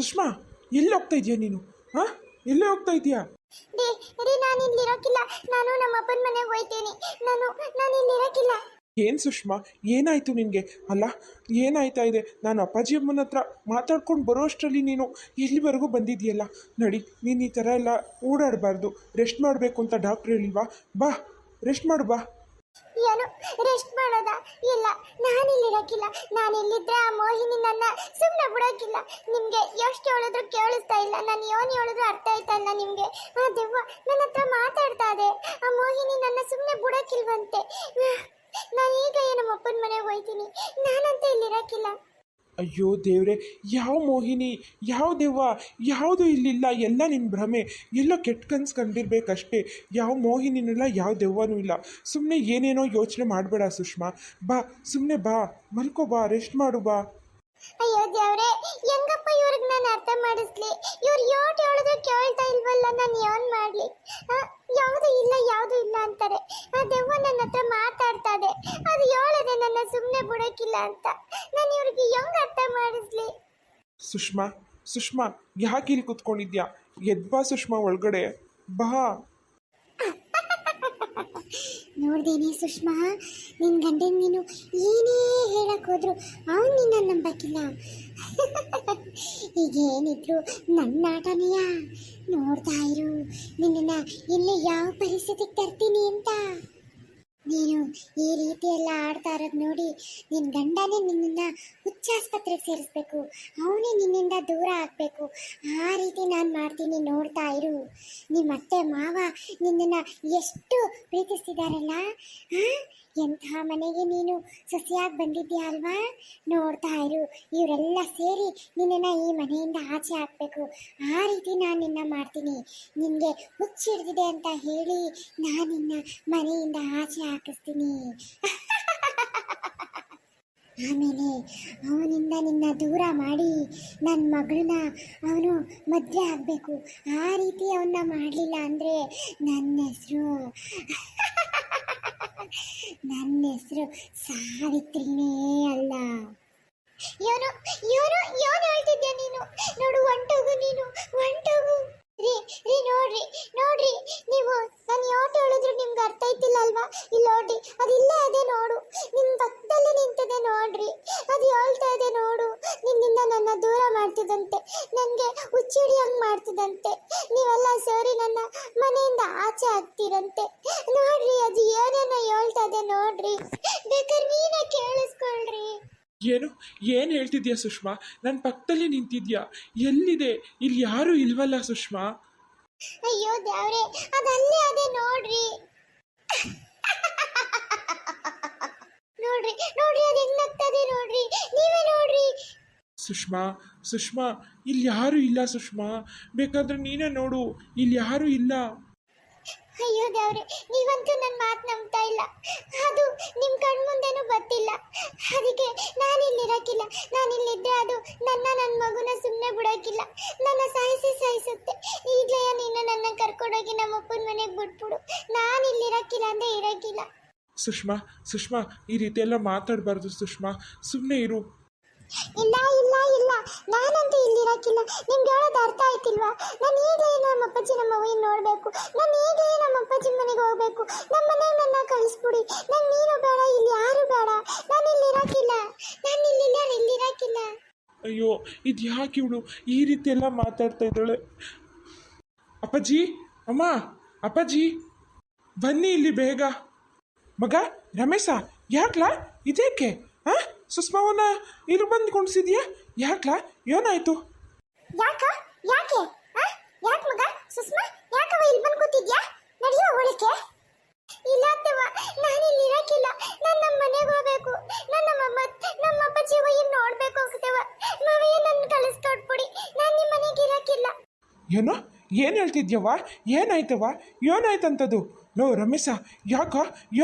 ಸುಷ್ಮಾ ಎಲ್ಲಿ ಹೋಗ್ತಾ ಇದೀಯ ನೀನು? ಹಾ? ಎಲ್ಲಿ ಹೋಗ್ತಾ ಇದೀಯಾ? ರೀ ನಾನು ಇಲ್ಲಿರೋಕಿಲ್ಲ ನಾನು ನಮ್ಮ ಅಪ್ಪನ ಮನೆಗೆ ಹೋಯ್ತೀನಿ. ನಾನು ನಾನು ಇಲ್ಲಿರೋಕಿಲ್ಲ ಏನ್ ಸುಷ್ಮಾ ಏನಾಯ್ತು ನಿನಗೆ? ಅಲ್ಲ ಏನಾಯ್ತಾ ಇದೆ? ನಾನು ಅಪ್ಪಾಜಿ ಅಮ್ಮನ ಹತ್ರ ಮಾತಾಡ್ಕೊಂಡು ಬರೋಷ್ಟರಲ್ಲಿ ನೀನು ಇಲ್ಲಿವರೆಗೂ ಬಂದಿದ್ಯಲ್ಲ ನಡಿ ನೀನು ಈ ಥರ ಎಲ್ಲ ಓಡಾಡಬಾರ್ದು. ರೆಸ್ಟ್ ಮಾಡಬೇಕು ಅಂತ ಡಾಕ್ಟ್ರ್ ಹೇಳಿಲ್ವಾ? ಬಾ ರೆಸ್ಟ್ ಮಾಡು ಬಾ. ಏನು ರೆಸ್ಟ್ ಮಾಡೋದ? ಇಲ್ಲ ನಾನು ಇಲ್ಲಿರಕ್ಕಿಲ್ಲ ನಾನು ಇಲ್ಲಿದ್ರೆ ಆ ಮೋಹಿನಿ ನನ್ನ ಸುಮ್ಮನೆ ಬಿಡೋಕ್ಕಿಲ್ಲ ನಿಮಗೆ ಎಷ್ಟು ಹೇಳಿದ್ರು ಕೇಳಿಸ್ತಾ ಇಲ್ಲ. ನಾನು ಏನು ಹೇಳಿದ್ರು ಅರ್ಥ ಆಯ್ತಾ ಇಲ್ಲ ನಿಮಗೆ. ಆ ದೆವ್ವ ನನ್ನ ಹತ್ರ ಮಾತಾಡ್ತಾ ಇದೆ. ಆ ಮೋಹಿನಿ ನನ್ನ ಸುಮ್ಮನೆ ಬಿಡೋಕ್ಕಿಲ್ವಂತೆ ನಾನು ಈಗ ನಮ್ಮ ಅಪ್ಪನ ಮನೆಗೆ ಹೋಯ್ತೀನಿ. ನಾನಂತ ಇಲ್ಲಿರಕ್ಕಿಲ್ಲ ಅಯ್ಯೋ ದೇವ್ರೆ, ಯಾವ ಮೋಹಿನಿ, ಯಾವ ದೆವ್ವ, ಯಾವುದು ಇಲ್ಲಿಲ್ಲ, ಎಲ್ಲ ನಿಮ್ಮ ಭ್ರಮೆ. ಎಲ್ಲೋ ಕೆಟ್ಟ ಕನ್ಸು ಕಂಡಿರ್ಬೇಕಷ್ಟೇ. ಯಾವ ಮೋಹಿನಿನೂ ಯಾವ ದೆವ್ವನೂ ಇಲ್ಲ. ಸುಮ್ಮನೆ ಏನೇನೋ ಯೋಚನೆ ಮಾಡಬೇಡ ಸುಷ್ಮಾ. ಬಾ ಸುಮ್ಮನೆ ಬಾ. ಮಲ್ಕೋ ಬಾ ರೆಸ್ಟ್ ಮಾಡು ಬಾ. ಅಯ್ಯೋ ದೇವ್ರೆ ಹೆಂಗಪ್ಪ ಇವ್ರಿಗೆ ನಾನು ಅರ್ಥ ಮಾಡಿಸ್ಲಿ? ಇವ್ರು ಯೋಟ್ ಹೇಳಿದ್ರು ಕೇಳ್ತಾ ಇಲ್ವಲ್ಲ ನಾನು ಏನ್ ಮಾಡ್ಲಿ? ಯಾವುದು ಇಲ್ಲ ಯಾವುದು ಇಲ್ಲ ಅಂತಾರೆ. ಆ ದೆವ್ವ ನನ್ನ ಹತ್ರ ಮಾತಾಡ್ತಾ ಇದೆ. ಅದು ಹೇಳದೆ ನನ್ನ ಸುಮ್ಮನೆ ಬಿಡೋಕ್ಕಿಲ್ಲ ಅಂತ. ನಾನು ಇವ್ರಿಗೆ ಹೆಂಗ್ ಅರ್ಥ ಮಾಡಿಸ್ಲಿ? ಸುಷ್ಮಾ ಸುಷ್ಮಾ ಯಾಕೆ ಇಲ್ಲಿ ಕುತ್ಕೊಂಡಿದ್ಯಾ? ಎದ್ವಾ ಸುಷ್ಮಾ ಒಳಗಡೆ. ಬಾ. ನೋಡ್ದೇನೆ ಸುಷ್ಮಾ ನಿನ್ನ ಗಂಡನ್ ನೀನು ಏನೇ ಹೇಳಕ್ ಹೋದ್ರು ಅವನು ನಿನ್ನ ನಂಬಕ್ಕಿಲ್ಲ ಈಗೇನಿದ್ರು ನನ್ನ ಆಟನೆಯ ನೋಡ್ತಾ ಇರು, ನಿನ್ನನ್ನ ಇಲ್ಲಿ ಯಾವ ಪರಿಸ್ಥಿತಿಗೆ ತರ್ತೀನಿ ಅಂತ. ನೀನು ಈ ರೀತಿ ಎಲ್ಲ ಆಡ್ತಾ ಇರೋದು ನೋಡಿ ನಿನ್ನ ಗಂಡನೇ ನಿನ್ನನ್ನು ಹುಚ್ಚಾಸ್ಪತ್ರೆಗೆ ಸೇರಿಸ್ಬೇಕು. ಅವನೇ ನಿನ್ನಿಂದ ದೂರ ಆಗಬೇಕು. ಆ ರೀತಿ ನಾನು ಮಾಡ್ತೀನಿ ನೋಡ್ತಾ ಇರು. ನಿಮ್ಮ ಅತ್ತೆ ಮಾವ ನಿನ್ನನ್ನು ಎಷ್ಟು ಪ್ರೀತಿಸ್ತಿದಾರಲ್ಲ, ಆ? ಎಂಥ ಮನೆಗೆ ನೀನು ಸೊಸೆಯಾಗಿ ಬಂದಿದ್ದೀಯ ಅಲ್ವಾ? ನೋಡ್ತಾ ಇರು, ಇವರೆಲ್ಲ ಸೇರಿ ನಿನ್ನನ್ನು ಈ ಮನೆಯಿಂದ ಆಚೆ ಹಾಕಬೇಕು. ಆ ರೀತಿ ನಾನು ನಿನ್ನ ಮಾಡ್ತೀನಿ. ನಿನಗೆ ಹುಚ್ಚಿಡ್ದಿದೆ ಅಂತ ಹೇಳಿ ನಾನು ನಿನ್ನ ಮನೆಯಿಂದ ಆಚೆ ಹಾಕಿಸ್ತೀನಿ. ಆಮೇಲೆ ಅವನಿಂದ ನಿನ್ನ ದೂರ ಮಾಡಿ ನನ್ನ ಮಗಳನ್ನ ಅವನು ಮದುವೆ ಆಗಬೇಕು. ಆ ರೀತಿ ಅವನ್ನ ಮಾಡಲಿಲ್ಲ ಅಂದರೆ ನನ್ನ ಹೆಸರು. ನನ್ನ ಹೆಸರು ಸಾವಿತ್ರಿನೇ ಅಲ್ಲ. ಯೋನು ಇವನು ಯಾರು ಹೇಳ್ತಿದ್ಯಾ ನೀನು? ನೋಡು ಒಂಟೋಗು ನೀನು ಹೊಂಟೋಗು ರೀ ರೀ ನೋಡ್ರಿ ನೋಡ್ರಿ ನೀವು ನಾನು ಯಾವತ್ತು ಹೇಳಿದ್ರು ನಿಮ್ಗೆ ಅರ್ಥ ಆಯ್ತಿಲ್ಲ ಅಲ್ವಾ ಇಲ್ಲಿ ನೋಡ್ರಿ ಅದು ಇಲ್ಲೇ ಅದೇ ನೋಡು ನಿನ್ನ ಪಕ್ಕದಲ್ಲೇ ನಿಂತಿದೆ ನೋಡ್ರಿ ಅದು ಹೇಳ್ತಾ ಇದೆ ನೋಡು ನಿನ್ನಿಂದ ನನ್ನ ದೂರ ಮಾಡ್ತಿದಂತೆ ನನಗೆ ಹುಚ್ಚಿಡಿಯಂಗೆ ಮಾಡ್ತಿದಂತೆ ನೀವೆಲ್ಲ ಸೇರಿ ನನ್ನ ಮನೆಯಿಂದ ಆಚೆ ಹಾಕ್ತಿರಂತೆ ನೋಡ್ರಿ ಅದು ಏನೇನೋ ಹೇಳ್ತಾ ಇದೆ ನೋಡ್ರಿ ಬೇಕಾದ್ರೆ ನೀನೇ ಕೇಳಿಸ್ಕೊಳ್ರಿ ಏನು ಏನು ಹೇಳ್ತಿದ್ಯಾ ಸುಷ್ಮಾ? ನನ್ನ ಪಕ್ಕದಲ್ಲಿ ನಿಂತಿದ್ಯಾ? ಎಲ್ಲಿದೆ? ಇಲ್ಲಿ ಯಾರೂ ಇಲ್ವಲ್ಲ ಸುಷ್ಮಾ? ಅಯ್ಯೋ ದೇವ್ರೆ ಅದಲ್ಲೇ ಅದೇ ನೋಡ್ರಿ. ನೋಡ್ರಿ ನೋಡ್ರಿ ಅದು ಹೆಂಗ್ ನಗ್ತದೆ ನೋಡ್ರಿ. ನೀವೇ ನೋಡ್ರಿ. ಸುಷ್ಮಾ ಸುಷ್ಮಾ ಇಲ್ಲಿ ಯಾರು ಇಲ್ಲ ಸುಷ್ಮಾ. ಬೇಕಾದ್ರೆ ನೀನೇ ನೋಡು ಇಲ್ಲಿ ಯಾರು ಇಲ್ಲ. ಅಯ್ಯೋ ನೀವಂತೂ ನನ್ನ ಮಾತು ನಂಬ್ತಾ ಇಲ್ಲ. ಅದು ನಿಮ್ಮ ಕಣ್ಮುಂದೆನೂ ಗೊತ್ತಿಲ್ಲ. ಅದಕ್ಕೆ ನಾನು ಇಲ್ಲಿರಕ್ಕಿಲ್ಲ ನಾನು ಇಲ್ಲಿದ್ದೆ ಅದು ನನ್ನ ನನ್ನ ಮಗುನ ಸುಮ್ಮನೆ ಬಿಡೋಕ್ಕಿಲ್ಲ. ನನ್ನ ಸಾಯಿಸಿ ಸಾಯಿಸುತ್ತೆ. ಈಗಲೇ ನೀನು ನನ್ನ ಕರ್ಕೊಂಡೋಗಿ ನಮ್ಮ ಅಪ್ಪನ ಮನೆಗೆ ಬಿಟ್ಬಿಡು. ನಾನು ಅಂದರೆ ಅಂದ್ರೆ ಇರಕ್ಕಿಲ್ಲ. ಸುಷ್ಮಾ ಸುಷ್ಮಾ, ಈ ರೀತಿ ಎಲ್ಲ ಮಾತಾಡಬಾರ್ದು ಸುಷ್ಮಾ. ಸುಮ್ಮನೆ ಇರು. ಇಲ್ಲ ಇಲ್ಲ ಇಲ್ಲ. ನಾನಂತೂ ಇಲ್ಲಿರಕ್ಕಿಲ್ಲ. ನಿಮ್ಗೆ ಹೇಳೋದು ಅರ್ಥ ಆಯ್ತಿಲ್ವಾ? ನಾನು ಈಗಲೇ ನಮ್ಮ ಅಪ್ಪಾಜಿ, ನಮ್ಮ ಅವ್ವನ ನೋಡಬೇಕು. ನಾನು ಈಗಲೇ ನಮ್ಮ ಅಪ್ಪಾಜಿ ಮನೆಗೆ ಹೋಗ್ಬೇಕು. ನಮ್ಮ ಮನೆಗೆ ನನ್ನ ಕಳಿಸ್ಬಿಡಿ. ನಂಗೆ ನೀನು ಬೇಡ, ಇಲ್ಲಿ ಯಾರು ಬೇಡ. ನಾನು ಇಲ್ಲಿರಕ್ಕಿಲ್ಲ. ನಾನು ಇಲ್ಲಿಲ್ಲ ಇಲ್ಲಿರಕ್ಕಿಲ್ಲ. ಅಯ್ಯೋ, ಇದು ಯಾಕೆ ಇವಳು ಈ ರೀತಿ ಎಲ್ಲ ಮಾತಾಡ್ತಾ ಇದ್ದಾಳೆ? ಅಪ್ಪಾಜಿ, ಅಮ್ಮ, ಅಪ್ಪಾಜಿ. ಬನ್ನಿ ಇಲ್ಲಿ ಬೇಗ. ಮಗ, ರಮೇಶ, ಯಾಕ್ಲಾ? ಇದೇಕೆ ಹಾ? ಸುಷ್ಮಾವನ್ನ ಇಲ್ಲಿ ಬಂದು ಕುಣಿಸಿದ್ಯಾ ಯಾಕ್ಲಾ? ಏನಾಯ್ತು? ಯಾಕ? ಯಾಕೆ? ಯಾಕೆ ಯಾಕ್ ಮಗ? ಸುಷ್ಮಾ ಯಾಕವ ಇಲ್ಲಿ ಬಂದು ಕೂತಿದ್ಯಾ? ನಡೆಯೋ ಇಲ್ಲ ಅತ್ತವ ನಾನು ಇಲ್ಲಿ ಇರಕ್ಕಿಲ್ಲ ನಾನು ನಮ್ಮ ಮನೆಗೆ ಹೋಗ್ಬೇಕು. ನಾನು ನಮ್ಮ ನಮ್ಮ ಜೀವ ಹೋಗಿ ನೋಡ್ಬೇಕು ಹೋಗ್ತೇವ ಮಾವಯ್ಯ ನನ್ನ ಕಳಿಸ್ಕೊಟ್ಬಿಡಿ ನಾನು ನಿಮ್ಮ ಮನೆಗೆ ಇರಕ್ಕಿಲ್ಲ ಏನೋ? ಏನು ಹೇಳ್ತಿದ್ಯವ್ವ? ಏನಾಯ್ತವ್ವ? ಏನಾಯ್ತಂತದು? ಲೋ ರಮೇಶ ಯಾಕ?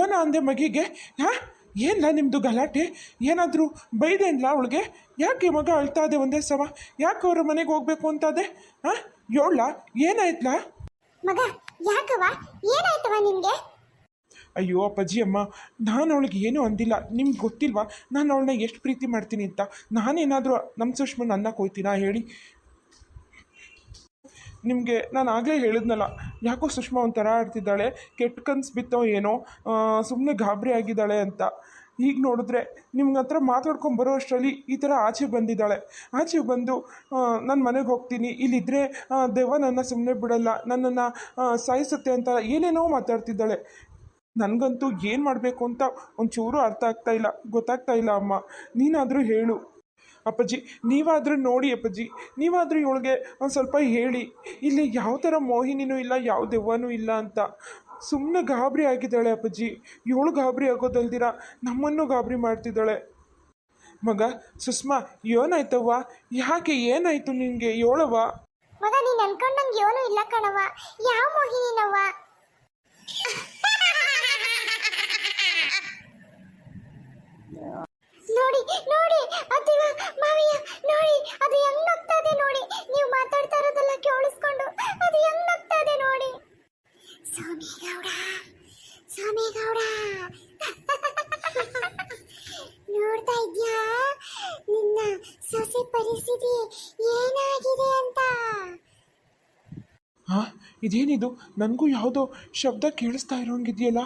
ಏನೋ ಅಂದೆ ಮಗಿಗೆ? ಹಾ ಏನಿಲ್ಲ ನಿಮ್ಮದು ಗಲಾಟೆ? ಏನಾದರೂ ಬೈದೇನ್ಲ ಅವಳಿಗೆ? ಯಾಕೆ ಮಗ ಅಳ್ತಾ ಇದೆ ಒಂದೇ ಸವ ಯಾಕೆ ಅವರ ಮನೆಗೆ ಹೋಗ್ಬೇಕು ಅಂತಾದೆ? ಹಾಂ? ಏಳ್ಲ ಏನಾಯ್ತಲ್ಲ ಮಗ ಯಾಕವ ಏನಾಯ್ತವ ನಿಮಗೆ? ಅಯ್ಯೋ ಅಪ್ಪಾಜಿ ಅಮ್ಮ ನಾನು ಅವಳಿಗೆ ಏನೂ ಅಂದಿಲ್ಲ. ನಿಮ್ಗೆ ಗೊತ್ತಿಲ್ವಾ? ನಾನು ಅವಳನ್ನ ಎಷ್ಟು ಪ್ರೀತಿ ಮಾಡ್ತೀನಿ ಅಂತ. ನಾನೇನಾದರೂ ನಮ್ಮ ಸುಷ್ಮನ್ ಅನ್ನಕ್ಕೆ ಹೋಯ್ತೀನಾ ಹೇಳಿ? ನಿಮಗೆ ನಾನು ಆಗಲೇ ಹೇಳಿದ್ನಲ್ಲ ಯಾಕೋ ಸುಷ್ಮಾ ಒಂಥರ ಆಡ್ತಿದ್ದಾಳೆ ಕೆಟ್ಟ ಕನ್ಸು ಬಿತ್ತೋ ಏನೋ ಸುಮ್ಮನೆ ಗಾಬರಿ ಆಗಿದ್ದಾಳೆ ಅಂತ. ಈಗ ನೋಡಿದ್ರೆ ನಿಮ್ಗೆ ಹತ್ರ ಮಾತಾಡ್ಕೊಂಡು ಅಷ್ಟರಲ್ಲಿ ಈ ಥರ ಆಚೆ ಬಂದಿದ್ದಾಳೆ. ಆಚೆ ಬಂದು ನನ್ನ ಮನೆಗೆ ಹೋಗ್ತೀನಿ. ಇಲ್ಲಿದ್ದರೆ ದೆವ್ವ ನನ್ನ ಸುಮ್ಮನೆ ಬಿಡಲ್ಲ. ನನ್ನನ್ನು ಸಾಯಿಸುತ್ತೆ ಅಂತ ಏನೇನೋ ಮಾತಾಡ್ತಿದ್ದಾಳೆ. ನನಗಂತೂ ಏನು ಮಾಡಬೇಕು ಅಂತ ಒಂಚೂರು ಅರ್ಥ ಆಗ್ತಾ ಇಲ್ಲ. ಗೊತ್ತಾಗ್ತಾ ಇಲ್ಲ ಅಮ್ಮ. ನೀನಾದರೂ ಹೇಳು. ಅಪ್ಪಾಜಿ, ನೀವಾದರೂ ನೋಡಿ ಅಪ್ಪಾಜಿ. ನೀವಾದರೂ ಇವಳಿಗೆ ಒಂದು ಸ್ವಲ್ಪ ಹೇಳಿ. ಇಲ್ಲಿ ಯಾವ ಥರ ಮೋಹಿನಿನೂ ಇಲ್ಲ, ಯಾವ ದೆವ್ವನೂ ಇಲ್ಲ ಅಂತ. ಸುಮ್ಮನೆ ಗಾಬರಿ ಆಗಿದ್ದಾಳೆ ಅಪ್ಪಾಜಿ. ಇವಳು ಗಾಬರಿ ಆಗೋದಲ್ದಿರ? ನಮ್ಮನ್ನು ಗಾಬರಿ ಮಾಡ್ತಿದ್ದಾಳೆ. ಮಗ, ಸುಷ್ಮಾ, ಏನಾಯ್ತವ್ವ? ಯಾಕೆ ಏನಾಯ್ತು ನಿನಗೆ ಏಳವ್ವ ಮಗ, ನೀನ್ ಅನ್ಕೊಂಡಂಗೆ ಏನೂ ಇಲ್ಲ ಕಣವ ಯಾವ ಮೋಹಿನಿನವ್ವ? ನೋಡಿ ನೋಡಿ ಅದಿವ ಮಾವಿಯ, ನೋಡಿ, ಅದು ಹೆಂಗ್ ನಗ್ತಾ ಇದೆ ನೋಡಿ. ನೀವು ಮಾತಾಡ್ತಾ ಇರೋದೆಲ್ಲ ಕೇಳಿಸ್ಕೊಂಡು ಅದು ಹೆಂಗ್ ನಗ್ತಾ ಇದೆ ನೋಡಿ. ಸೋಮೇಗೌಡ ಸೋಮೇಗೌಡ ನೋಡ್ತಾ ನಿನ್ನ ಪರಿಸ್ಥಿತಿ ಅಂತ? ಆ ಇದೇನಿದು? ನನಗೂ ಯಾವುದೋ ಶಬ್ದ ಕೇಳಿಸ್ತಾ ಇರೋಂಗಿದೆಯಲ್ಲ?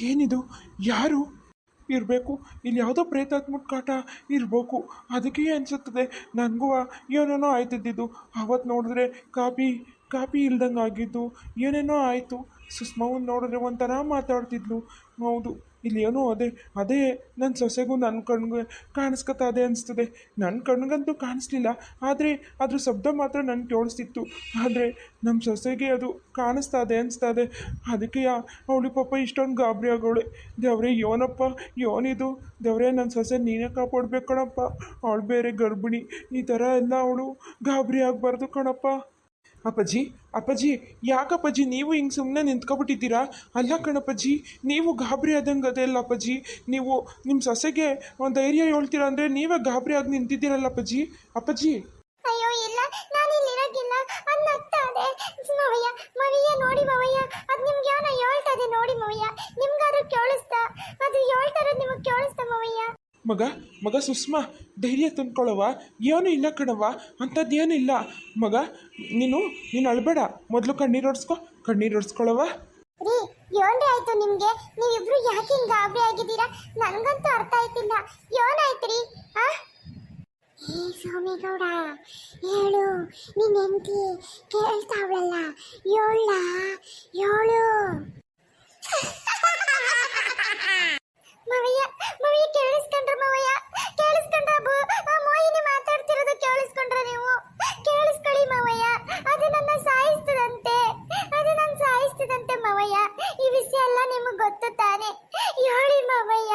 ಏನಿದು? ಯಾರು ಇರಬೇಕು? ಇಲ್ಲಿ ಯಾವುದೋ ಪ್ರೇತಾತ್ಮಕ ಕಾಟ ಇರಬೇಕು. ಅದಕ್ಕೆ ಅನಿಸುತ್ತದೆ, ನನಗೂ ಏನೇನೋ ಆಯ್ತಿದ್ದಿದ್ದು. ಅವತ್ತು ನೋಡಿದ್ರೆ ಕಾಪಿ ಕಾಪಿ ಇಲ್ದಂಗೆ ಆಗಿದ್ದು ಏನೇನೋ ಆಯಿತು. ಸುಷ್ಮಾವನ್ ನೋಡಿದ್ರೆ ಒಂಥರ ಮಾತಾಡ್ತಿದ್ಲು. ಹೌದು, ಇಲ್ಲಿ ಏನೋ ಅದೇ ಅದೇ ನನ್ನ ಸೊಸೆಗೂ ನನ್ನ ಕಣ್ಗೆ ಕಾಣಿಸ್ಕೊತಾ ಅದೇ ಅನಿಸ್ತದೆ. ನನ್ನ ಕಣ್ಗಂತೂ ಕಾಣಿಸ್ಲಿಲ್ಲ, ಆದರೆ ಅದ್ರ ಶಬ್ದ ಮಾತ್ರ ನನಗೆ ಕೇಳಿಸ್ತಿತ್ತು. ಆದರೆ ನಮ್ಮ ಸೊಸೆಗೆ ಅದು ಕಾಣಿಸ್ತಾ ಇದೆ ಅನಿಸ್ತಾ ಇದೆ. ಅದಕ್ಕೆ ಅವಳು ಪಾಪ ಇಷ್ಟೊಂದು ಗಾಬರಿ ಆಗೋಳೆ. ದೇವ್ರೆ, ಯೋನಪ್ಪ, ಯೋನಿದು. ದೇವ್ರೆ ನನ್ನ ಸೊಸೆ ನೀನೇ ಕಾಪಾಡ್ಬೇಕು ಕಣಪ್ಪ. ಅವಳು ಬೇರೆ ಗರ್ಭಿಣಿ. ಈ ಥರ ಎಲ್ಲ ಅವಳು ಗಾಬರಿ ಆಗಬಾರ್ದು ಕಣಪ್ಪ. ಅಪ್ಪಾಜಿ ಅಪ್ಪಾಜಿ, ಯಾಕಪ್ಪಾಜಿ ನೀವು ಹಿಂಗೆ ಸುಮ್ಮನೆ ನಿಂತ್ಕೊಬಿಟ್ಟಿದ್ದೀರಾ? ಅಲ್ಲ ಕಣಪ್ಪಾಜಿ, ನೀವು ಗಾಬರಿ ಆದಂಗೆ ಅದೆಲ್ಲ ಅಪ್ಪಾಜಿ. ನೀವು ನಿಮ್ಮ ಸೊಸೆಗೆ ಒಂದು ಧೈರ್ಯ ಹೇಳ್ತೀರಾ ಅಂದರೆ ನೀವೇ ಗಾಬರಿ ಆಗಿ ನಿಂತಿದ್ದೀರಲ್ಲ ಅಪ್ಪಾಜಿ. ಅಪ್ಪಾಜಿ. ಅಯ್ಯೋ, ಇಲ್ಲ ನಾನು ಇಲ್ಲಿ ಇರೋಕ್ಕಿಲ್ಲ ಅದು ನಗ್ತಾ ಇದೆ. ಮವಯ್ಯ ಮವಯ್ಯ, ನೋಡಿ ಮವಯ್ಯ. ಅದು ನಿಮ್ಗೆ ಏನೋ ಹೇಳ್ತದೆ ನೋಡಿ ಮವಯ್ಯ. ನಿಮ್ಗಾದ್ರೂ ಕೇಳಿಸ್ತಾ? ಅದು ಹೇಳ್ತಾ ಇರೋದು ನಿಮಗೆ ಕೇಳಿಸ್ತಾ ಮವಯ್ಯ? ಮಗ ಮಗ ಸುಷ್ಮಾ, ಧೈರ್ಯ ತಂದ್ಕೊಳ್ಳವ ಏನೂ ಇಲ್ಲ ಕಣವ ಅಂಥದ್ದೇನೂ ಇಲ್ಲ ಮಗ, ನೀನು ನೀನು ಅಳ್ಬೇಡ. ಮೊದಲು ಕಣ್ಣೀರು ಒಡ್ಸ್ಕೊ, ಕಣ್ಣೀರು ಒಡ್ಸ್ಕೊಳವ ರೀ ಏನ್ರಿ ಆಯ್ತು ನಿಮ್ಗೆ. ನೀವಿಬ್ರು ಯಾಕೆ ಹಿಂಗ ಗಾಬರಿ ಆಗಿದ್ದೀರಾ? ನನ್ಗಂತೂ ಅರ್ಥ ಆಯ್ತಿಲ್ಲ. ಏನಾಯ್ತ್ರಿ ಆ? ಏ ಸ್ವಾಮಿಗೌಡ ಹೇಳು. ನಿನ್ ಹೆಂಡತಿ ಕೇಳ್ತಾವಳಲ್ಲ. ಏಳ ಏಳು ಮವಯ್ಯ ಮವಯ್ಯ ಕೇಳಿಸ್ಕೊಂಡ್ರ ಮಾವಯ್ಯ. ಕೇಳಿಸ್ಕೊಂಡ್ರ ಆ ಮೋಹಿನಿ ಮಾತಾಡ್ತಿರೋದು ಕೇಳಿಸ್ಕೊಂಡ್ರ ನೀವು? ಕೇಳಿಸ್ಕೊಳ್ಳಿ ಮಾವಯ್ಯ. ಅದು ನನ್ನ ಸಾಯಿಸ್ತದಂತೆ. ಅದು ನನ್ನ ಸಾಯಿಸ್ತದಂತೆ ಮಾವಯ್ಯ. ಈ ವಿಷಯ ಎಲ್ಲ ನಿಮಗೆ ಗೊತ್ತು ತಾನೆ. ಹೇಳಿ ಮವಯ್ಯ.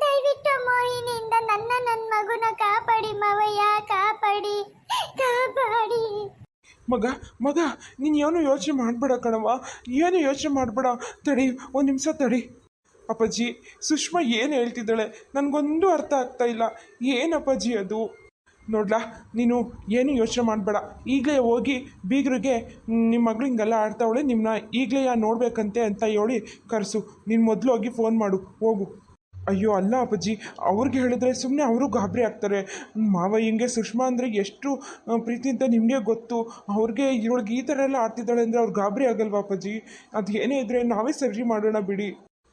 ದಯವಿಟ್ಟು ಮೋಹಿನಿಯಿಂದ ನನ್ನ ನನ್ನ ಮಗುನ ಕಾಪಾಡಿ ಮಾವಯ್ಯ. ಕಾಪಾಡಿ. ಕಾಪಾಡಿ. ಮಗ ಮಗ, ನೀನು ಏನು ಯೋಚನೆ ಮಾಡಬೇಡ ಕಣವ ಏನು ಯೋಚನೆ ಮಾಡಬೇಡ. ತಡಿ, ಒಂದು ನಿಮಿಷ ತಡಿ. ಅಪ್ಪಾಜಿ, ಸುಷ್ಮಾ ಏನು ಹೇಳ್ತಿದ್ದಾಳೆ? ನನಗೊಂದು ಅರ್ಥ ಆಗ್ತಾ ಇಲ್ಲ. ಏನಪ್ಪಾಜಿ ಅದು? ನೋಡ್ಲಾ, ನೀನು ಏನು ಯೋಚನೆ ಮಾಡಬೇಡ. ಈಗಲೇ ಹೋಗಿ ಬೀಗರಿಗೆ ನಿಮ್ಮ ಮಗಳು ಹಿಂಗೆಲ್ಲ ಆಡ್ತಾವಳೆ ನಿಮ್ಮನ್ನ ಈಗಲೇ ಯಾ ನೋಡ್ಬೇಕಂತೆ ಅಂತ ಹೇಳಿ ಕರೆಸು. ನೀನು ಮೊದಲು ಹೋಗಿ ಫೋನ್ ಮಾಡು, ಹೋಗು. ಅಯ್ಯೋ, ಅಲ್ಲ ಅಪ್ಪಾಜಿ, ಅವ್ರಿಗೆ ಹೇಳಿದ್ರೆ ಸುಮ್ಮನೆ ಅವರು ಗಾಬರಿ ಆಗ್ತಾರೆ. ಮಾವ ಹಿಂಗೆ ಸುಷ್ಮಾ ಅಂದರೆ ಎಷ್ಟು ಪ್ರೀತಿ ಅಂತ ನಿಮಗೆ ಗೊತ್ತು. ಅವ್ರಿಗೆ ಇವಳಿಗೆ ಈ ಥರ ಎಲ್ಲ ಆಡ್ತಿದ್ದಾಳೆ ಅಂದರೆ ಅವ್ರು ಗಾಬರಿ ಆಗಲ್ವಾ ಅಪ್ಪಾಜಿ? ಅದು ಏನೇ ಇದ್ದರೆ ನಾವೇ ಸರಿ ಮಾಡೋಣ ಬಿಡಿ.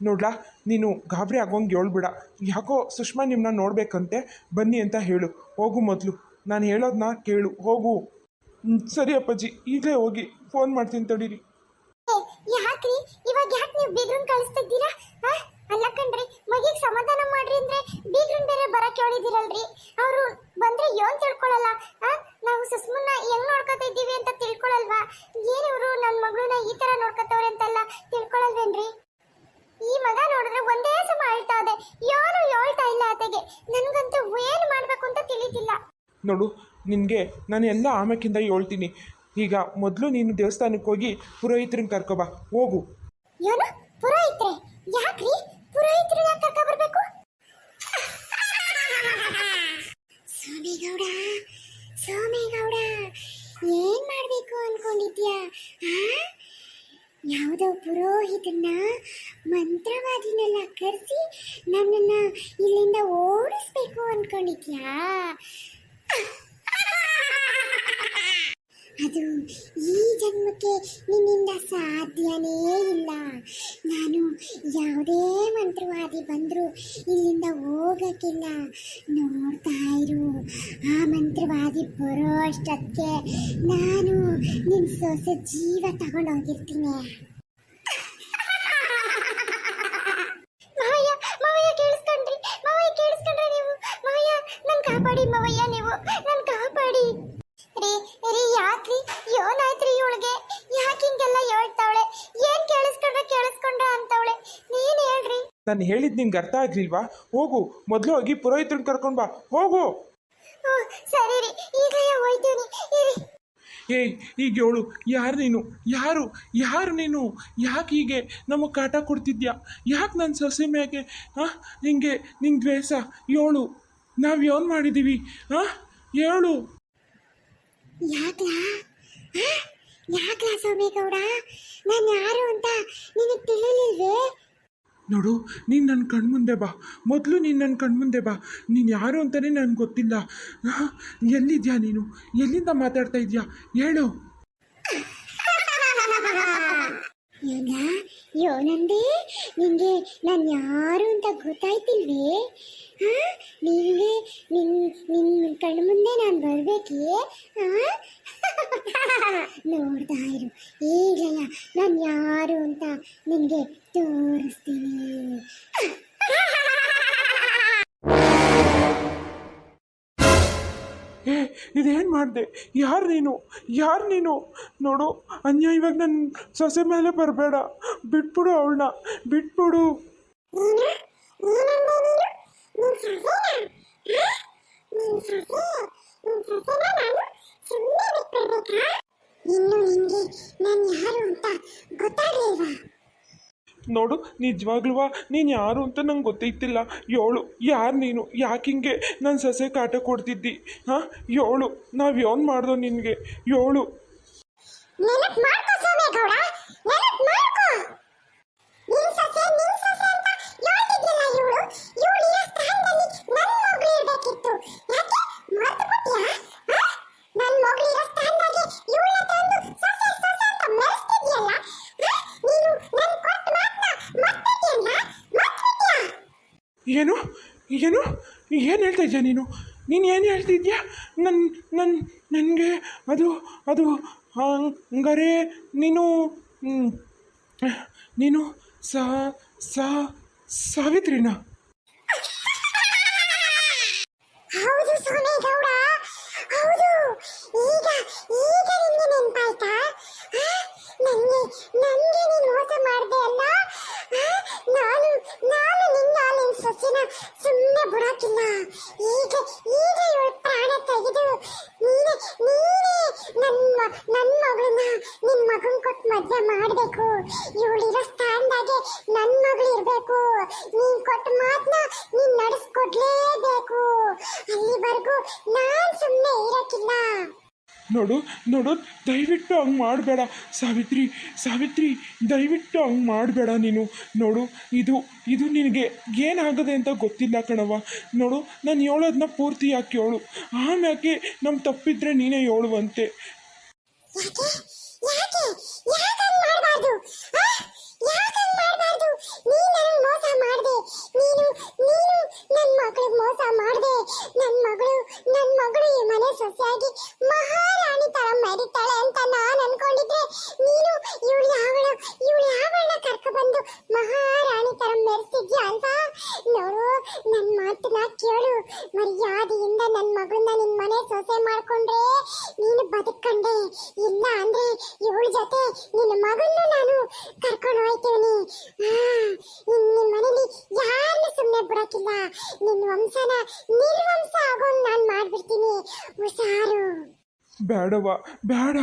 ನೋಡ್ಲಾ, ನೀನು ಗಾಬರಿ ಆಗೋಂಗೆ ಹೇಳ್ಬಿಡ. ಯಾಕೋ ಸುಷ್ಮಾ ನಿಮ್ಮನ್ನ ನೋಡಬೇಕಂತೆ, ಬನ್ನಿ ಅಂತ ಹೇಳು. ಹೋಗು ಮೊದಲು. ನಾನು ಹೇಳೋದನ್ನ ಕೇಳು. ಹೋಗು. ಸರಿ ಅಪ್ಪಾಜಿ. ಈಗಲೇ ಹೋಗಿ ಫೋನ್ ಮಾಡ್ತೀನಿ ತಡೀರಿ. ಯಾಕ್ರಿ? ಇವಾಗ ಯಾಕೆ ನೀವು ಬೀಗ್ರನ್ ಕಳಿಸ್ತಿದ್ದೀರಾ? ಅಲ್ಲ ಕಣ್ರಿ, ಮಗಿಗೆ ಸಮಾಧಾನ ಮಾಡ್ರಿ ಅಂದ್ರೆ ಬೀಗ್ರನ್ ಬೇರೆ ಬರಕ್ಕೆ ಹೇಳಿದಿರಲ್ರಿ ಅವರು ಬಂದ್ರೆ ಏನ್ ತಿಳ್ಕೊಳಲ್ಲ? ನಾವು ಸುಸ್ಮನ್ನ ಹೆಂಗ್ ನೋಡ್ಕೊತಾ ಇದ್ದೀವಿ ಅಂತ ತಿಳ್ಕೊಳಲ್ವಾ? ಏನ್ ಇವ್ರು ನನ್ನ ಮಗಳನ್ನ ಈ ತರ ನೋಡ್ಕೊತವ್ರೆ ಅಂತೆಲ್ಲ ತಿಳ್ಕೊಳಲ್ವೇನ್ರಿ? ನೋಡು, ನಿನಗೆ ನಾನು ಎಲ್ಲ ಆಮೇಕಿಂದ ಹೇಳ್ತೀನಿ. ಈಗ ಮೊದಲು ನೀನು ದೇವಸ್ಥಾನಕ್ಕೆ ಹೋಗಿ ಪುರೋಹಿತರನ್ನ ಕರ್ಕೊಬಾ ಹೋಗು. ಏನು ಪುರೋಹಿತ್ರೆ? ಯಾಕ್ರಿ? ಪುರೋಹಿತರನ್ನ ಕರ್ಕ ಬರಬೇಕು? ಸೋಮೇಗೌಡ ಸೋಮೇಗೌಡ ಏನು ಮಾಡಬೇಕು ಅನ್ಕೊಂಡಿದ್ಯಾ? ಯಾವುದೋ ಪುರೋಹಿತನ ಮಂತ್ರವಾದಿನೆಲ್ಲ ಕರೆಸಿ ನನ್ನನ್ನು ಇಲ್ಲಿಂದ ಓಡಿಸಬೇಕು ಅನ್ಕೊಂಡಿದ್ಯಾ? ಈ ಜನ್ಮಕ್ಕೆ ನಿನ್ನಿಂದ ಸಾಧ್ಯನೇ ಇಲ್ಲ. ನಾನು ಯಾವುದೇ ಮಂತ್ರವಾದಿ ಬಂದರೂ ಇಲ್ಲಿಂದ ಹೋಗಕ್ಕಿಲ್ಲ. ನೋಡ್ತಾ ಇರು, ಆ ಮಂತ್ರವಾದಿ ಬರೋ ಅಷ್ಟಕ್ಕೆ ನಾನು ನಿನ್ನ ಸೊಸೆ ಜೀವ ತಗೊಂಡೋಗಿರ್ತೀನಿ ಮಾವಯ್ಯ ಮಾವಯ್ಯ ಕೇಳಿಸ್ಕೊಂಡ್ರಿ ಮಾವಯ್ಯ ಕೇಳಿಸ್ಕೊಂಡ್ರಿ ನೀವು ಮಾವಯ್ಯ ನನ್ ಕಾಪಾಡಿ ಮಾವಯ್ಯ ನೀವು ನನ್ ಕಾಪಾಡಿ ರೀ ರೀ ಯಾಕ್ರಿ ಏನಾಯ್ತ್ರಿ ಇವಳಿಗೆ ಯಾಕೆ ಹಿಂಗೆಲ್ಲ ಹೇಳ್ತಾವಳೆ ಏನ್ ಕೇಳಿಸ್ಕೊಂಡ್ರೆ ಕೇಳಿಸ್ಕೊಂಡ್ರ ಅಂತವಳೆ ನೀನ್ ಹೇಳ್ರಿ ನಾನು ಹೇಳಿದ್ ನಿಂಗೆ ಅರ್ಥ ಆಗ್ಲಿಲ್ವಾ? ಹೋಗು ಮೊದಲು ಹೋಗಿ ಪುರೋಹಿತರನ್ನ ಕರ್ಕೊಂಡು ಬಾ. ಹೋಗು. ಸರಿ ರೀ. ಈಗಲೇ ಹೋಯ್ತೀನಿ ಇರಿ. ಏಯ್ ಈಗ ಹೇಳು. ಯಾರು ನೀನು? ಯಾರು? ಯಾರು ನೀನು? ಯಾಕೆ ಹೀಗೆ ನಮಗೆ ಕಾಟ ಕೊಡ್ತಿದ್ಯಾ? ಯಾಕೆ ನನ್ನ ಸೊಸೆ ಮ್ಯಾಗೆ ಹಾಂ ನಿಂಗೆ ನಿಂಗೆ ದ್ವೇಷ? ಏಳು ನಾವು ಏನು ಮಾಡಿದ್ದೀವಿ ಹಾಂ ಹೇಳು. ಯಾಕೆ ಆ? ಯಾಕ್ಲಾ ಗೌಡ ನಾನು ಯಾರು ಅಂತ ನಿನಗೆ ತಿಳಿಲಿಲ್ವೇ? ನೋಡು, ನೀನು ನನ್ನ ಕಣ್ಮುಂದೆ ಬಾ. ಮೊದಲು ನೀನು ನನ್ನ ಕಣ್ಮುಂದೆ ಬಾ. ನೀನು ಯಾರು ಅಂತಲೇ ನನಗೆ ಗೊತ್ತಿಲ್ಲ. ಎಲ್ಲಿದ್ಯಾ ನೀನು? ಎಲ್ಲಿಂದ ಮಾತಾಡ್ತಾ ಇದೆಯಾ? ಹೇಳು. ಯೋಗ ಯೋನಂದೆ ನಿಂಗೆ ನಾನು ಯಾರು ಅಂತ ಗೊತ್ತಾಯ್ತಿಲ್ವೇ? ಹಾಂ ನಿನಗೆ ನಿನ್ ನಿನ್ನ ಕಣ್ಣು ಮುಂದೆ ನಾನು ಬರಬೇಕೇ? ಹಾ ನೋಡ್ತಾ ಇರು. ಈಗಲ್ಲ ನಾನು ಯಾರು ಅಂತ ನಿಮಗೆ ತೋರಿಸ್ತೀನಿ. ಏ ಇದೇನು ಮಾಡಿದೆ? ಯಾರು ನೀನು? ಯಾರು ನೀನು? ನೋಡು, ಅನ್ಯ ಅನ್ಯಾಯವಾಗಿ ನನ್ನ ಸೊಸೆ ಮೇಲೆ ಬರಬೇಡ. ಬಿಟ್ಬಿಡು ಅವಳನ್ನ ಬಿಟ್ಬಿಡು. ಇನ್ನು ನಿಮಗೆ ನಾನು ಯಾರು ಅಂತ ಗೊತ್ತಾಗ್ಲಿಲ್ವಾ? ನೋಡು ನಿಜವಾಗ್ಲೂ ನೀನು ಯಾರು ಅಂತ ನಂಗೆ ಗೊತ್ತೈತಿಲ್ಲ. ಏಳು ಯಾರು ನೀನು? ಯಾಕೆ ಹಿಂಗೆ ನನ್ನ ಸೊಸೆ ಕಾಟ ಕೊಡ್ತಿದ್ದಿ? ಹಾಂ? ಏಳು ನಾವು ಯೋನ್ ಮಾಡ್ದೋ ನಿನಗೆ? ಏಳು ನೆನಪು ಮಾಡ್ಕೋ ನೆನಪು ಮಾಡ್ಕೋ ಏನು ಏನು ಏನು ಹೇಳ್ತಾ ನೀನು? ನೀನು ಏನು ಹೇಳ್ತಿದ್ಯಾ ನನ್ನ ನನ್ನ ನನಗೆ ಅದು ಅದು, ಹಂಗಾರೆ ನೀನು ನೀನು ಸಾ ಸಾ, ಸಾವಿತ್ರಿನಾ? ಹೌದು ಸೋಮೇಗೌಡ ಹೌದು. ಈಗ ಈಗ ನಿಂಗೆ ನೆನ್ಪಾಯ್ತಾ? ನನಗೆ ನಂಗೆ ನೀನು ಮೋಸ ಅಲ್ಲ? ನಾನು ನಾನು ಸೊಸೆನ ಸುಮ್ಮನೆ ಬಿಡೋಕಿಲ್ಲ. ಈಗ ಈಗ ಇವಳ ಪ್ರಾಣ ತೆಗೆದು ನೀನೇ ನೀನೇ ನನ್ನ ನನ್ನ ಮಗಳನ್ನ ನಿನ್ನ ಮಗನ್ ಕೊಟ್ಟು ಮದುವೆ ಮಾಡಬೇಕು. ಇವಳಿರೋ ಸ್ಥಾನದಾಗೆ ನನ್ನ ಮಗಳು ಇರಬೇಕು. ನೀನ್ ಕೊಟ್ಟ ಮಾತನ್ನ ನೀನ್ ನಡೆಸ್ಕೊಡ್ಲೇಬೇಕು. ಅಲ್ಲಿವರೆಗೂ ನಾನ್ ಸುಮ್ಮನೆ ಇರಕ್ಕಿಲ್ಲ ನೋಡು ನೋಡು, ದಯವಿಟ್ಟು ಹಂಗೆ ಮಾಡಬೇಡ. ಸಾವಿತ್ರಿ ಸಾವಿತ್ರಿ, ದಯವಿಟ್ಟು ಹಂಗೆ ಮಾಡಬೇಡ ನೀನು. ನೋಡು, ಇದು ಇದು ನಿನಗೆ ಏನಾಗದೆ ಅಂತ ಗೊತ್ತಿಲ್ಲ ಕಣವ್ವ. ನೋಡು, ನಾನು ಹೇಳೋದನ್ನ ಪೂರ್ತಿ ಯಾಕೆ ಹೇಳು. ಆಮ್ಯಾಕೆ ನಮ್ಮ ತಪ್ಪಿದ್ರೆ ನೀನೇ ಹೇಳುವಂತೆ. ಯಾಕೆ? ಯಾಕೆ? ಯಾಕೆ ಯಾಕೆ ನೀನ್ ನನಗೆ ಮೋಸ ಮಾಡ್ದೆ. ನೀನು ನೀನು ನನ್ನ ಮಗಳಿಗೆ ಮೋಸ ಮಾಡ್ದೆ. ನನ್ನ ಮಗಳು ನನ್ನ ಮಗಳು ಈ ಮನೆ ಸೊಸೆಯಾಗಿ ಮಹಾರಾಣಿ ತರ ಮೆರಿತಾಳೆ ಅಂತ ನಾನು ಅನ್ಕೊಂಡಿದ್ರೆ ನೀನು ಇವಳು ಯಾವಳ ಇವಳು ಯಾವಳ ಕರ್ಕ ಬಂದು ಮಹಾರಾಣಿ ತರ ಮೆರೆಸಿದ್ಯಾ ಅಂತ ನೋಡು ನನ್ನ ಮಾತನ್ನ ಕೇಳು. ಮರ್ಯಾದೆಯಿಂದ ನನ್ನ ಮಗಳನ್ನ ನಿನ್ ಮನೆ ಸೊಸೆ ಮಾಡ್ಕೊಂಡ್ರೆ ನೀನು ಬದುಕಂಡೆ. ಇಲ್ಲ ಅಂದ್ರೆ ಇವಳ ಜೊತೆ ನಿನ್ನ ಮಗನ್ನು ನಾನು ಕರ್ಕೊಂಡು ಹೋಯ್ತೀವಿ ನಿನ್ನ ಮನೇಲಿ ಯಾರನ್ನ ಸುಮ್ಮನೆ ಬಿಡಕ್ಕಿಲ್ಲ ನಿನ್ನ ವಂಶನ ನಿರ್ವಂಶ ಆಗೋಂಗ್ ನಾನು ಮಾಡ್ಬಿಡ್ತೀನಿ. ಹುಷಾರು. ಬೇಡವ ಬೇಡ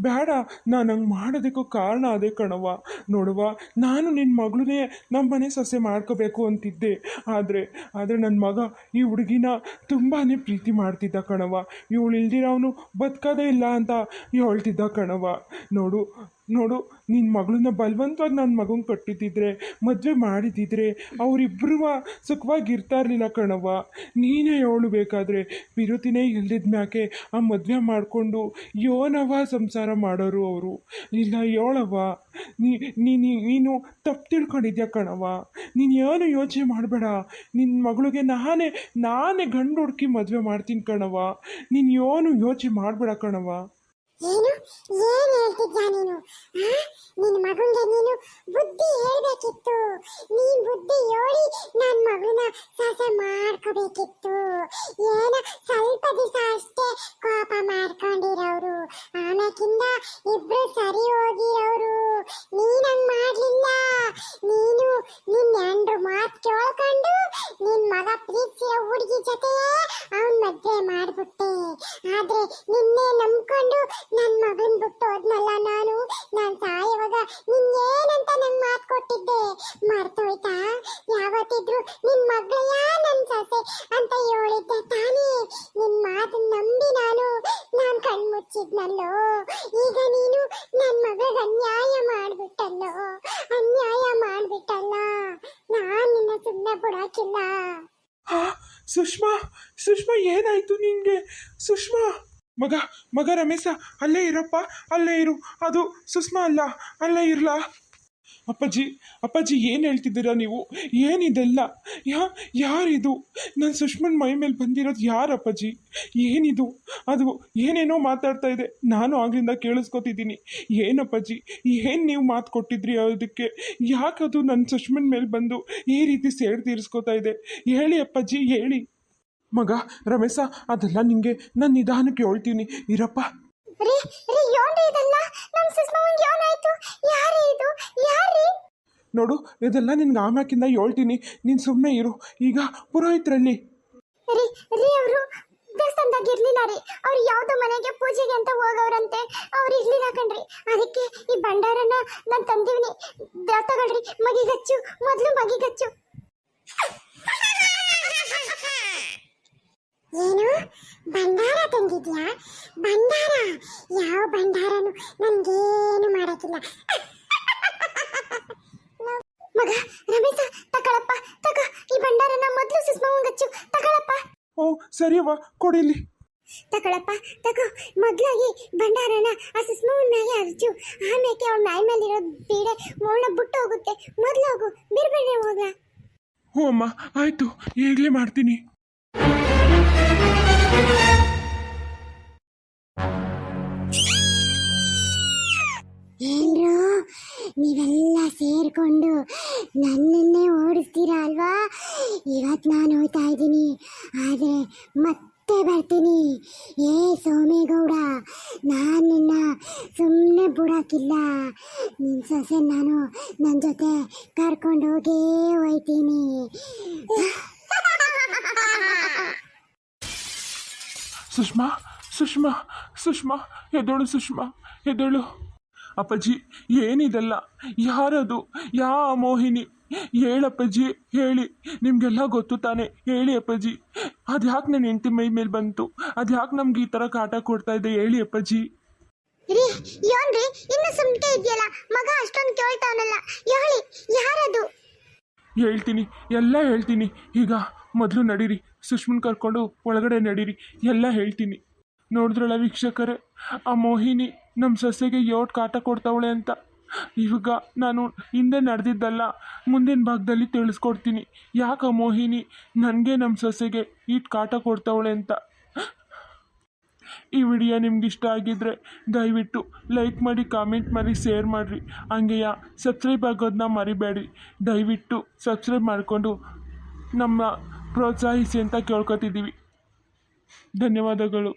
ಬೇಡ. ನಾನು ಹಂಗೆ ಮಾಡೋದಕ್ಕೂ ಕಾರಣ ಅದೇ ಕಣವ ನೋಡುವ ನಾನು ನಿನ್ನ ಮಗಳನ್ನೇ ನಮ್ಮ ಮನೆ ಸೊಸೆ ಮಾಡ್ಕೋಬೇಕು ಅಂತಿದ್ದೆ. ಆದರೆ ಆದರೆ ನನ್ನ ಮಗ ಈ ಹುಡುಗಿನ ತುಂಬಾ ಪ್ರೀತಿ ಮಾಡ್ತಿದ್ದ ಕಣವ ಇವಳು ಇಲ್ದಿರೋವನು ಬದುಕೋದೇ ಇಲ್ಲ ಅಂತ ಹೇಳ್ತಿದ್ದ ಕಣವ ನೋಡು ನೋಡು ನಿನ್ನ ಮಗಳನ್ನ ಬಲವಂತವಾಗಿ ನನ್ನ ಮಗನ ಕಟ್ಟಿದ್ದಿದ್ರೆ, ಮದುವೆ ಮಾಡಿದ್ದಿದ್ರೆ ಅವರಿಬ್ಬರು ಸುಖವಾಗಿರ್ತಾ ಇರಲಿಲ್ಲ ಕಣವ್ವ. ನೀನೇ ಹೇಳು ಬೇಕಾದರೆ ಬಿರುತಿನೇ ಇಲ್ದಿದ ಮ್ಯಾಕೆ ಆ ಮದುವೆ ಮಾಡಿಕೊಂಡು ಯೋನವ ಸಂಸಾರ ಮಾಡೋರು ಅವರು. ಇಲ್ಲ ಹೇಳವ್ವ ನೀ ನೀನು ನೀನು ತಪ್ಪು ತಿಳ್ಕೊಂಡಿದ್ಯಾ ಕಣವ್ವ? ನೀನು ಏನು ಯೋಚನೆ ಮಾಡಬೇಡ. ನಿನ್ನ ಮಗಳಿಗೆ ನಾನೇ ನಾನೇ ಗಂಡು ಹುಡುಕಿ ಮದುವೆ ಮಾಡ್ತೀನಿ ಕಣವ್ವ. ನೀನು ಏನು ಯೋಚನೆ ಮಾಡಬೇಡ ಕಣವ್ವ. ಏನು? ಏನು ಹೇಳ್ತಿದ್ಯಾ ನೀನು? ಆ? ನಿನ್ ಮಗಂಗೆ ನೀನು ಬುದ್ಧಿ ಹೇಳ್ಬೇಕಿತ್ತು. ನೀನ್ ಬುದ್ಧಿ ಹೇಳಿ ನನ್ನ ಮಗನ ಸೊಸೆ ಮಾಡ್ಕೋಬೇಕಿತ್ತು. ಏನ? ಸ್ವಲ್ಪ ದಿವಸ ಅಷ್ಟೇ ಕೋಪ ಮಾಡ್ಕೊಂಡಿರೋರು. ಆಮೇಕಿಂದ ಇಬ್ರು ಸರಿ ಹೋಗಿರೋರು. ನೀನಂಗ್ ಮಾಡ್ಲಿಲ್ಲ. ನೀನು ನಿನ್ನ ಹೆಂಡ್ರು ಮಾತು ಕೇಳ್ಕೊಂಡು ನಿನ್ ಮಗ ಪ್ರೀತಿಯ ಹುಡುಗಿ ಜೊತೆ ಅವನ್ ಮದ್ವೆ ಮಾಡ್ಬಿಟ್ಟೆ ಆದ್ರೆ ನಿನ್ನೆ ನಂಬ್ಕೊಂಡು ನನ್ ಮಗನ್ ಬಿಟ್ಟು ಹೋದ್ನಲ್ಲ ನಾನು ನಾನ್ ಸಾಯುವಾಗ ನಿನ್ ಏನಂತ ನಂಗ್ ಮಾತ್ ಕೊಟ್ಟಿದ್ದೆ ಮರ್ತೋಯ್ತಾ ಯಾವತ್ತಿದ್ರು ನಿನ್ ಮಗಳಯ್ಯ ನನ್ ಸೊಸೆ ಅಂತ ಹೇಳಿದ್ದೆ ತಾನೇ ನಿನ್ ಮಾತು ನಂಬಿ ನಾನು ನಾನ್ ಕಣ್ಮುಚ್ಚಿದ್ನಲ್ಲೋ ಈಗ ನೀನು ನನ್ ಮಗಳಿಗೆ ಅನ್ಯಾಯ ಮಾಡ್ಬಿಟ್ಟಲ್ಲೋ ಅನ್ಯಾಯ ಮಾಡ್ಬಿಟ್ಟಲ್ಲ ನಾನ್ ನಿನ್ನ ಸುಮ್ಮನೆ ಬಿಡಾಕಿಲ್ಲ ಹಾ, ಸುಷ್ಮಾ ಸುಷ್ಮಾ, ಏನಾಯ್ತು ನಿನ್ಗೆ ಸುಷ್ಮಾ, ಮಗ ಮಗ ರಮೇಶ, ಅಲ್ಲೇ ಇರಪ್ಪ, ಅಲ್ಲೇ ಇರು. ಅದು ಸುಷ್ಮಾ ಅಲ್ಲ, ಅಲ್ಲೇ ಇರ್ಲಾ? ಅಪ್ಪಾಜಿ ಅಪ್ಪಾಜಿ ಏನು ಹೇಳ್ತಿದ್ದೀರಾ ನೀವು? ಏನಿದೆಲ್ಲ? ಯಾ, ಯಾರಿದು? ನನ್ನ ಸುಷ್ಮನ್ ಮೈ ಮೇಲೆ ಬಂದಿರೋದು ಯಾರು ಅಪ್ಪಾಜಿ? ಏನಿದು? ಅದು ಏನೇನೋ ಮಾತಾಡ್ತಾ ಇದೆ. ನಾನು ಆಗಲಿಂದ ಕೇಳಿಸ್ಕೊತಿದ್ದೀನಿ. ಏನಪ್ಪಾಜಿ ಏನು ನೀವು ಮಾತು ಕೊಟ್ಟಿದ್ರಿ ಅದಕ್ಕೆ? ಯಾಕದು ನನ್ನ ಸುಷ್ಮನ್ ಮೇಲೆ ಬಂದು ಈ ರೀತಿ ಸೇಡ್ ತೀರಿಸ್ಕೊತಾ ಇದೆ? ಹೇಳಿ ಅಪ್ಪಾಜಿ, ಹೇಳಿ. ಮಗ, ರಮೇಶ, ಅದೆಲ್ಲ ನಿಂಗೆ ನಾನು ನಿಧಾನಕ್ಕೆ ಹೇಳ್ತೀನಿ. ಇರಪ್ಪ ರೀ ರೀ ಯೋನ್ರಿ ಇದಲ್ಲ ನಮ್ ಸುಷ್ಮಾವಂಗ್ ಏನಾಯ್ತು ಯಾರೇ ಇದು ಯಾರೇ ನೋಡು ಇದೆಲ್ಲ ನಿನ್ಗೆ ಆಮ್ಯಾಕಿಂದ ಹೇಳ್ತೀನಿ. ನೀನು ಸುಮ್ಮನೆ ಇರು. ಈಗ ಪುರೋಹಿತರಲ್ಲಿ. ರೀ ರೀ ಅವರು ದೇವಸ್ಥಾನದಾಗ ಇರ್ಲಿಲ್ಲ ರೀ. ಅವ್ರು ಯಾವ್ದೋ ಮನೆಗೆ ಪೂಜೆಗೆ ಅಂತ ಹೋಗವ್ರಂತೆ. ಅವ್ರು ಇರ್ಲಿಲ್ಲ ಕಣ್ರಿ. ಅದಕ್ಕೆ ಈ ಭಂಡಾರನ ನಾನು ತಂದೀವ್ನಿ. ದ- ತಗೊಳ್ರಿ ಮಗಿಗಚ್ಚು. ಮೊದಲು ಮಗಿಗಚ್ಚು. ಏನು? ಭಂಡಾರ ತಂದಿದ್ಯಾ? ಭಂಡಾರ? ಯಾವ ಭಂಡಾರನು ನನ್ಗೇನು ಮಾಡಕ್ಕಿಲ್ಲ. ಮಗ ರಮೇಶ ತಕಳಪ್ಪ ತಕ ಈ ಭಂಡಾರನ ಮೊದಲು ಸುಸ್ಮವಂಗಚ್ಚು ತಕಳಪ್ಪ. ಓ ಸರಿಯವ್ವ ಕೊಡಿಲಿ ತಕಳಪ್ಪ ತಕ ಮೊದ್ಲಾಗಿ ಭಂಡಾರನ ಆ ಸುಸ್ಮವನ್ ಮ್ಯಾಗೆ ಹರ್ಚು. ಆಮೇಲೆ ಅವಳ ನಾಯಿ ಮೇಲಿರೋ ಬೀಡೆ ಅವಳನ್ನ ಬಿಟ್ಟು ಹೋಗುತ್ತೆ? ಮೊದ್ಲು ಹೋಗು ಬಿರ್ಬೇಡ ಹೋಗ ಹ್ಞೂ ಅಮ್ಮ ಆಯಿತು ಈಗಲೇ ಮಾಡ್ತೀನಿ. ಏನ್ರು? ನೀವೆಲ್ಲ ಸೇರ್ಕೊಂಡು ನನ್ನನ್ನೇ ಓಡಿಸ್ತೀರಾ ಅಲ್ವಾ? ಇವತ್ತು ನಾನು ಹೋಗ್ತಾ ಇದ್ದೀನಿ. ಆದರೆ ಮತ್ತೆ ಬರ್ತೀನಿ. ಏ ಸೋಮೇಗೌಡ, ನಾನು ನಿನ್ನ ಸುಮ್ಮನೆ ಬಿಡೋಕ್ಕಿಲ್ಲ ನಿನ್ನ ಸೊಸೆ ನಾನು ನನ್ನ ಜೊತೆ ಕರ್ಕೊಂಡು ಹೋಗೇ ಹೋಯ್ತೀನಿ. ಸುಷ್ಮಾ ಸುಷ್ಮಾ ಸುಷ್ಮಾ ಎದಳು ಸುಷ್ಮಾ ಎದಳು ಅಪ್ಪಾಜಿ ಏನಿದೆಲ್ಲ? ಯಾರದು? ಯಾ ಮೋಹಿನಿ? ಹೇಳಪ್ಪಾಜಿ ಹೇಳಿ. ನಿಮಗೆಲ್ಲ ಗೊತ್ತು ತಾನೆ. ಹೇಳಿ ಅಪ್ಪಾಜಿ. ಅದು ಯಾಕೆ ನನ್ನ ಹೆಂಡತಿ ಮೈ ಮೇಲೆ ಬಂತು? ಅದು ಯಾಕೆ ನಮ್ಗೆ ಈ ಥರ ಕಾಟ ಕೊಡ್ತಾ ಇದೆ? ಹೇಳಿ ಅಪ್ಪಾಜಿ. ರೀ ಯೋನ್ರಿ ಇನ್ನು ಸುಮ್ಕೆ ಇದೆಯಲ್ಲ? ಮಗ ಅಷ್ಟೊಂದು ಕೇಳ್ತಾವನಲ್ಲ. ಹೇಳಿ ಯಾರದು? ಹೇಳ್ತೀನಿ ಎಲ್ಲ ಹೇಳ್ತೀನಿ. ಈಗ ಮೊದಲು ನಡೀರಿ. ಸುಷ್ಮನ್ ಕರ್ಕೊಂಡು ಒಳಗಡೆ ನಡೀರಿ. ಎಲ್ಲ ಹೇಳ್ತೀನಿ. ನೋಡಿದ್ರಲ್ಲ ವೀಕ್ಷಕರೇ ಆ ಮೋಹಿನಿ ನಮ್ಮ ಸೊಸೆಗೆ ಯೋಟ್ ಕಾಟ ಕೊಡ್ತಾವಳೆ ಅಂತ. ಇವಾಗ ನಾನು ಹಿಂದೆ ನಡೆದಿದ್ದಲ್ಲ, ಮುಂದಿನ ಭಾಗದಲ್ಲಿ ತಿಳಿಸ್ಕೊಡ್ತೀನಿ. ಯಾಕೆ ಮೋಹಿನಿ, ನನಗೆ ನಮ್ಮ ಸೊಸೆಗೆ ಈಟ್ ಕಾಟ ಕೊಡ್ತಾವಳೆ ಅಂತ. ಈ ವಿಡಿಯೋ ನಿಮ್ಗೆ ಇಷ್ಟ ಆಗಿದ್ರೆ ದಯವಿಟ್ಟು ಲೈಕ್ ಮಾಡಿ, ಕಾಮೆಂಟ್ ಮಾಡಿ, ಶೇರ್ ಮಾಡಿರಿ. ಹಂಗೆಯ ಸಬ್ಸ್ಕ್ರೈಬ್ ಆಗೋದನ್ನ ಮರಿಬೇಡಿ ದಯವಿಟ್ಟು ಸಬ್ಸ್ಕ್ರೈಬ್ ಮಾಡಿಕೊಂಡು ನಮ್ಮ ಪ್ರೋತ್ಸಾಹಿಸಿ ಅಂತ ಕೇಳ್ಕೊತಿದ್ದೀವಿ. ಧನ್ಯವಾದಗಳು.